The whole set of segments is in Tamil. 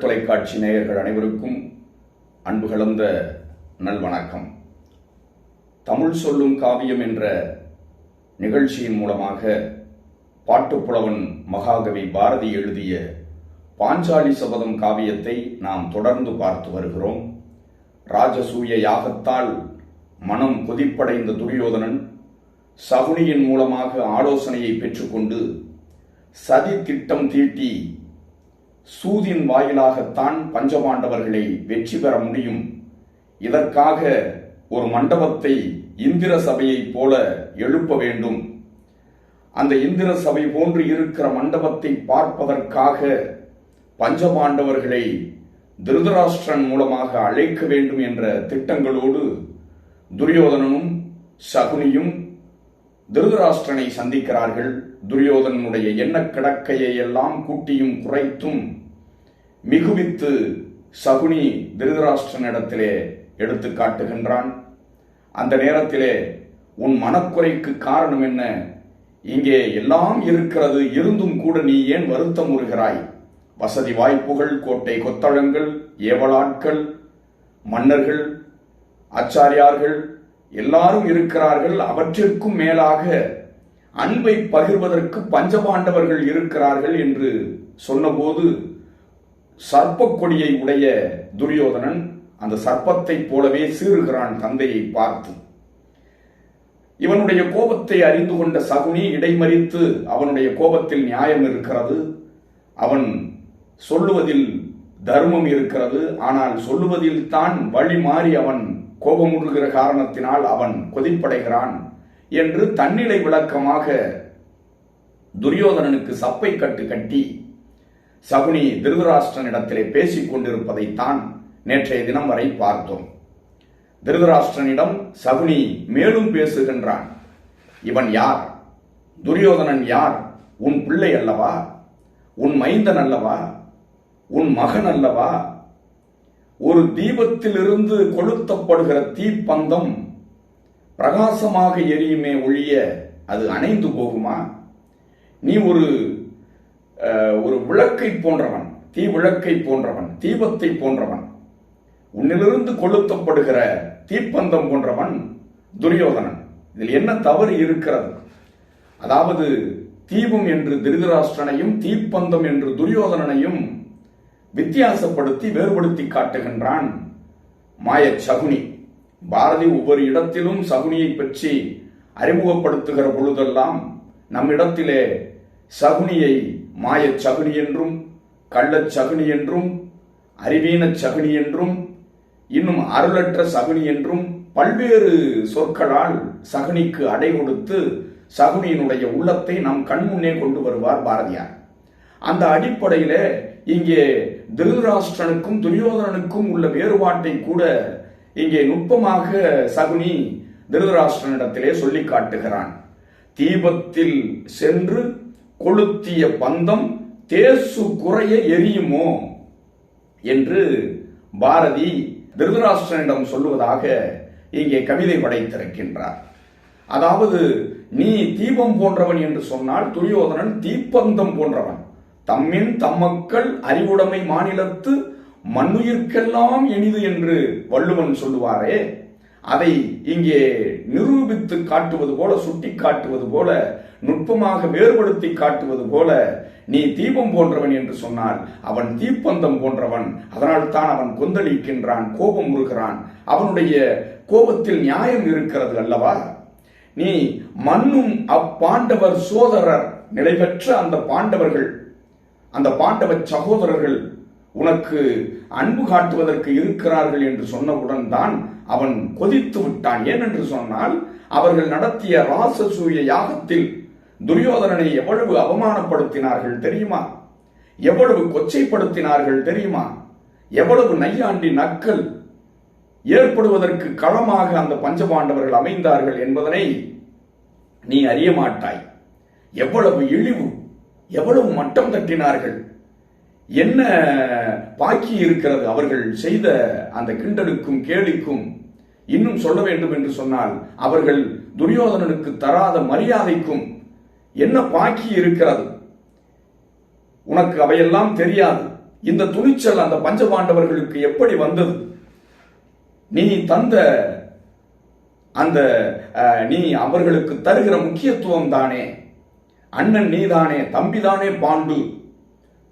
தமிழ் தொலைக்காட்சி நேயர்கள் அனைவருக்கும் அன்பு கலந்த நல்வணக்கம். தமிழ் சொல்லும் காவியம் என்ற நிகழ்ச்சியின் மூலமாக பாட்டுப்புலவன் மகாகவி பாரதி எழுதிய பாஞ்சாலி சபதம் காவியத்தை நாம் தொடர்ந்து பார்த்து வருகிறோம். ராஜசூய யாகத்தால் மனம் கொதிப்படைந்த துரியோதனன் சகுனியின் மூலமாக ஆலோசனையை பெற்றுக்கொண்டு சதி திட்டம் தீட்டி சூதின் வாயிலாகத்தான் பஞ்சபாண்டவர்களை வெற்றி பெற முடியும். இதற்காக ஒரு மண்டபத்தை இந்திர சபையைப் போல எழுப்ப வேண்டும். அந்த இந்திர சபை போன்று இருக்கிற மண்டபத்தை பார்ப்பதற்காக பஞ்சபாண்டவர்களை திருதராஷ்டிரன் மூலமாக அழைக்க வேண்டும் என்ற திட்டங்களோடு துரியோதனனும் சகுனியும் திருதராஷ்டிரனை சந்திக்கிறார்கள். துரியோதனனுடைய எண்ண கிடக்கையை எல்லாம் கூட்டியும் குறைத்தும் மிகுவித்து சகுனி திருதராஷ்டிரனிடத்திலே எடுத்து காட்டுகின்றான். அந்த நேரத்திலே உன் மனக்குறைக்கு காரணம் என்ன? இங்கே எல்லாம் இருக்கிறது இருந்தும் கூட நீ ஏன் வருத்தம் உறுகிறாய்? வசதி வாய்ப்புகள் கோட்டை கொத்தளங்கள் ஏவலாட்கள் மன்னர்கள் ஆச்சாரியார்கள் எல்லாரும் இருக்கிறார்கள் அவற்றிற்கும் மேலாக அன்பை பகிர்வதற்கு பஞ்சபாண்டவர்கள் இருக்கிறார்கள் என்று சொன்னபோது சர்ப்ப கொடியை உடைய துரியோதனன் அந்த சர்ப்பத்தைப் போலவே சீறுகிறான் தந்தையை பார்த்து. இவனுடைய கோபத்தை அறிந்து கொண்ட சகுனி இடைமறித்து அவனுடைய கோபத்தில் நியாயம் இருக்கிறது. அவன் சொல்லுவதில் தர்மம் இருக்கிறது. ஆனால் சொல்லுவதில் தான் வழி மாறி அவன் கோபமுறுகிற காரணத்தினால் அவன் கொதிப்படைகிறான். என்று தன்னிலை விளக்கமாக துரியோதனனுக்கு சப்பை கட்டு கட்டி சகுனி திருதராஷ்டிரனிடத்திலே பேசிக் கொண்டிருப்பதைத்தான் நேற்றைய தினம் வரை பார்த்தோம். திருதராஷ்டிரனிடம் சகுனி மேலும் பேசுகின்றான். இவன் யார்? துரியோதனன் யார்? உன் பிள்ளை அல்லவா? உன் மைந்தன் அல்லவா? உன் மகன் அல்லவா? ஒரு தீபத்திலிருந்து கொளுத்தப்படுகிற தீப்பந்தம் பிரகாசமாக எரியுமே ஒழிய அது அணைந்து போகுமா? நீ ஒரு ஒரு விளக்கை போன்றவன் தீ விளக்கை போன்றவன் தீபத்தை போன்றவன் உன்னிலிருந்து கொளுத்தப்படுகிற தீப்பந்தம் போன்றவன் துரியோதனன். இதில் என்ன தவறு இருக்கிறது? அதாவது தீபம் என்று திருதராஷ்டிரனையும் தீப்பந்தம் என்று துரியோதனனையும் வித்தியாசப்படுத்தி வேறுபடுத்தி காட்டுகின்றான் மாய சகுனி பாரதி ஒவ்வொரு இடத்திலும் சகுனியை பற்றி அறிமுகப்படுத்துகிற பொழுதெல்லாம் நம்மிடத்திலே சகுனியை மாயச் சகுனி என்றும் கள்ளச் சகுனி என்றும் அறிவீனச் சகுனி என்றும் இன்னும் அருளற்ற சகுனி என்றும் பல்வேறு சொற்களால் சகுனிக்கு அடை கொடுத்து சகுனியினுடைய உள்ளத்தை நம் கண்முன்னே கொண்டு வருவார் பாரதியார். அந்த அடிப்படையில இங்கே திருதராஷ்டிரனுக்கும் துரியோதனனுக்கும் உள்ள வேறுபாட்டை கூட இங்கே நுட்பமாக சகுனி திருதராஷ்டிரனிடத்திலே சொல்லி காட்டுகிறான். தீபத்தில் சென்று கொளுத்திய பந்தம் தேசு குறைய எரியுமோ? என்று பாரதி திருதராஷ்டிரனிடம் சொல்லுவதாக இங்கே கவிதை படைத்திருக்கின்றார். அதாவது நீ தீபம் போன்றவன் என்று சொன்னால் துரியோதனன் தீப்பந்தம் போன்றவன். தம்மின் தம்மக்கள் அறிவுடைமை மாநிலத்து மண்ணுயிர்க்கெல்லாம் இனிது என்று வள்ளுவன் சொல்லுவாரே அதை இங்கே நிரூபித்து காட்டுவது போல சுட்டி காட்டுவது போல நுட்பமாக வேறுபடுத்தி காட்டுவது போல நீ தீபம் போன்றவன் என்று சொன்னால் அவன் தீப்பந்தம் போன்றவன் அதனால் தான் அவன் கொந்தளிக்கின்றான் கோபம் உருகிறான் அவனுடைய கோபத்தில் நியாயம் இருக்கிறது அல்லவா? நீ மண்ணும் அப்பாண்டவர் சோதரர் நிலை பெற்ற அந்த பாண்டவர்கள் அந்த பாண்டவ சகோதரர்கள் உனக்கு அன்பு காட்டுவதற்கு இருக்கிறார்கள் என்று சொன்னவுடன் தான் அவன் கொதித்து விட்டான். ஏனென்று சொன்னால் அவர்கள் நடத்திய ராசசூய யாகத்தில் துரியோதனனை எவ்வளவு அவமானப்படுத்தினார்கள் தெரியுமா? எவ்வளவு கொச்சைப்படுத்தினார்கள் தெரியுமா? எவ்வளவு நையாண்டி நக்கல் ஏற்படுவதற்கு களமாக அந்த பஞ்சபாண்டவர்கள் அமைந்தார்கள் என்பதனை நீ அறிய மாட்டாய். எவ்வளவு இழிவு எவ்வளவு மட்டம் தட்டினார்கள். என்ன பாக்கி இருக்கிறது? அவர்கள் செய்த அந்த கிண்டலுக்கும் கேலிக்கும் இன்னும் சொல்ல வேண்டும் என்று சொன்னால் அவர்கள் துரியோதனனுக்கு தராத மரியாதைக்கும் என்ன பாக்கி இருக்கிறது? உனக்கு அவையெல்லாம் தெரியாது. இந்த துணிச்சல் அந்த பஞ்சபாண்டவர்களுக்கு எப்படி வந்தது? நீ தந்த அந்த நீ அவர்களுக்கு தருகிற முக்கியத்துவம் தானே? அண்ணன் நீதானே தம்பிதானே பாண்டு.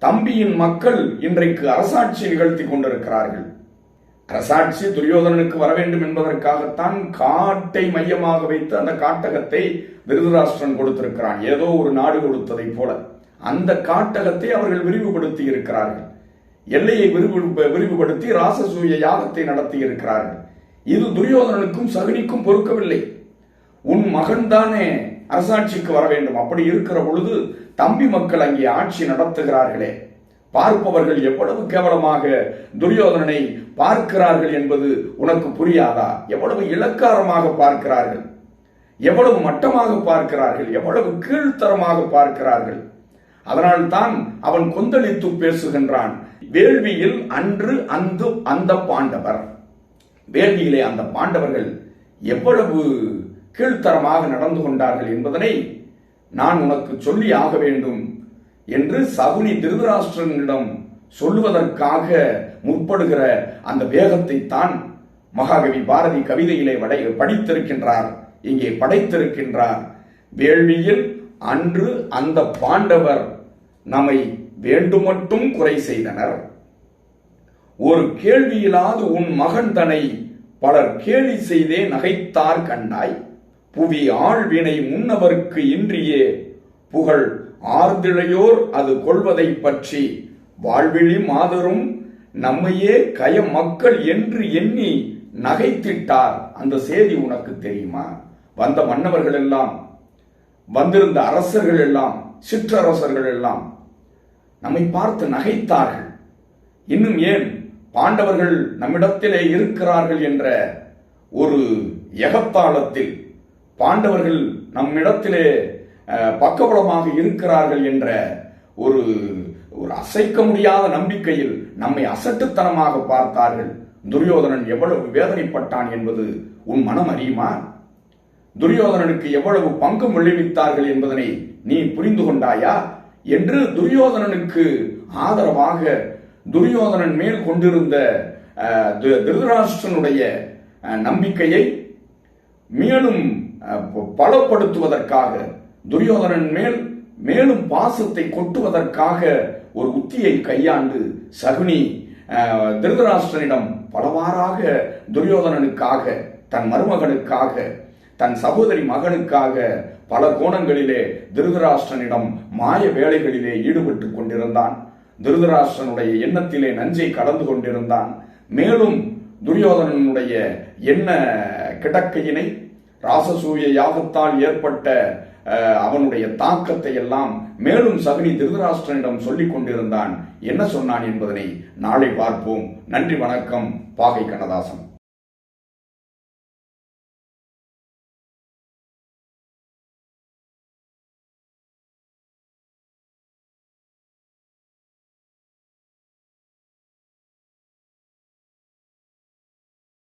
தம்பியின் மக்கள் இன்றைக்கு அரசாட்சி நிகழ்த்தி கொண்டிருக்கிறார்கள். அரசாட்சி துரியோதனனுக்கு வர வேண்டும் என்பதற்காகத்தான் காட்டை மையமாக வைத்து அந்த காட்டகத்தை விருதுராஷ்டிரன் கொடுத்திருக்கிறான். ஏதோ ஒரு நாடு கொடுத்ததை போல. அந்த காட்டகத்தை அவர்கள் விரிவுபடுத்தி இருக்கிறார்கள். எல்லையை விரிவு விரிவுபடுத்தி ராசசூய யாகத்தை நடத்தி இருக்கிறார்கள். இது துரியோதனனுக்கும் சகுனிக்கும் பொறுக்கவில்லை. உன் மகன்தானே அரசாட்சிக்கு வர வேண்டும். அப்படி இருக்கிற பொழுது தம்பி மக்கள் அங்கே ஆட்சி நடத்துகிறார்களே. பார்ப்பவர்கள் எவ்வளவு கேவலமாக துரியோதனனை பார்க்கிறார்கள் என்பது உனக்கு புரியாதா? எவ்வளவு இலக்காரமாக பார்க்கிறார்கள். எவ்வளவு மட்டமாக பார்க்கிறார்கள். எவ்வளவு கீழ்த்தரமாக பார்க்கிறார்கள். அதனால் தான் அவன் கொந்தளித்து பேசுகின்றான். வேள்வியில் அன்று அந்த அந்த பாண்டவர். வேள்வியிலே அந்த பாண்டவர்கள் எவ்வளவு கீழ்த்தரமாக நடந்து கொண்டார்கள் என்பதனை நான் உனக்கு சொல்லி ஆக வேண்டும் என்று சகுனி திருதராஷ்டிரனிடம் சொல்லுவதற்காக முற்படுகிற அந்த வேகத்தை தான் மகாகவி பாரதி கவிதையிலே வடை படித்திருக்கின்றார். இங்கே படைத்திருக்கின்றார். வேள்வியில் அன்று அந்த பாண்டவர் நம்மை வேண்டுமட்டும் குறை செய்தனர். ஒரு கேள்வியிலாது உன் மகன் தனை பலர் கேலி செய்தே நகைத்தார் கண்டாய். புவி ஆழ்வினை முன்னவர்க்கு இன்றியே. புகழ் ஆர்திழையோர் அது கொள்வதை பற்றி. வாழ்விழி மாதரும் நம்மையே கய மக்கள் என்று எண்ணி நகைத்திட்டார். அந்த செய்தி உனக்கு தெரியுமா? வந்த மன்னவர்கள் எல்லாம் வந்திருந்த அரசர்கள் எல்லாம் சிற்றரசர்கள் எல்லாம் நம்மை பார்த்து நகைத்தார்கள். இன்னும் ஏன்? பாண்டவர்கள் நம்மிடத்திலே இருக்கிறார்கள் என்ற ஒரு எகத்தாளத்தில் பாண்டவர்கள் நம்மிடத்திலே பக்கபலமாக இருக்கிறார்கள் என்ற ஒரு ஒரு அசைக்க முடியாத நம்பிக்கையில் நம்மை அசட்டுத்தனமாக பார்த்தார்கள். துரியோதனன் எவ்வளவு வேதனைப்பட்டான் என்பது உன் மனம் அறியுமா? துரியோதனனுக்கு எவ்வளவு பங்கம் விளைவித்தார்கள் என்பதனை நீ புரிந்து கொண்டாயா? என்று துரியோதனனுக்கு ஆதரவாக துரியோதனன் மேல் கொண்டிருந்த திருதராஷ்டனுடைய தி- நம்பிக்கையை மேலும் பலப்படுத்துவதற்காக துரியோதனன் மேல் மேலும் பாசத்தை கொட்டுவதற்காக ஒரு உத்தியை கையாண்டு சகுனி அஹ், திருதராஷ்டிரனிடம் பலவாறாக துரியோதனனுக்காக தன் மருமகனுக்காக தன் சகோதரி மகனுக்காக பல கோணங்களிலே திருதராஷ்டிரனிடம் மாய வேலைகளிலே ஈடுபட்டுக் கொண்டிருந்தான். திருதராஷ்டிரனுடைய எண்ணத்திலே நஞ்சை கலந்து கொண்டிருந்தான். மேலும் துரியோதனனுடைய எண்ண கிடக்கையினை ராசசூய யாகத்தால் ஏற்பட்ட அஹ், அவனுடைய தாக்கத்தை எல்லாம் மேலும் சகுனி திருதராஷ்டிரனிடம் சொல்லிக் கொண்டிருந்தான். என்ன சொன்னான் என்பதனை நாளை பார்ப்போம். நன்றி வணக்கம். பாகை கண்ணதாசன்.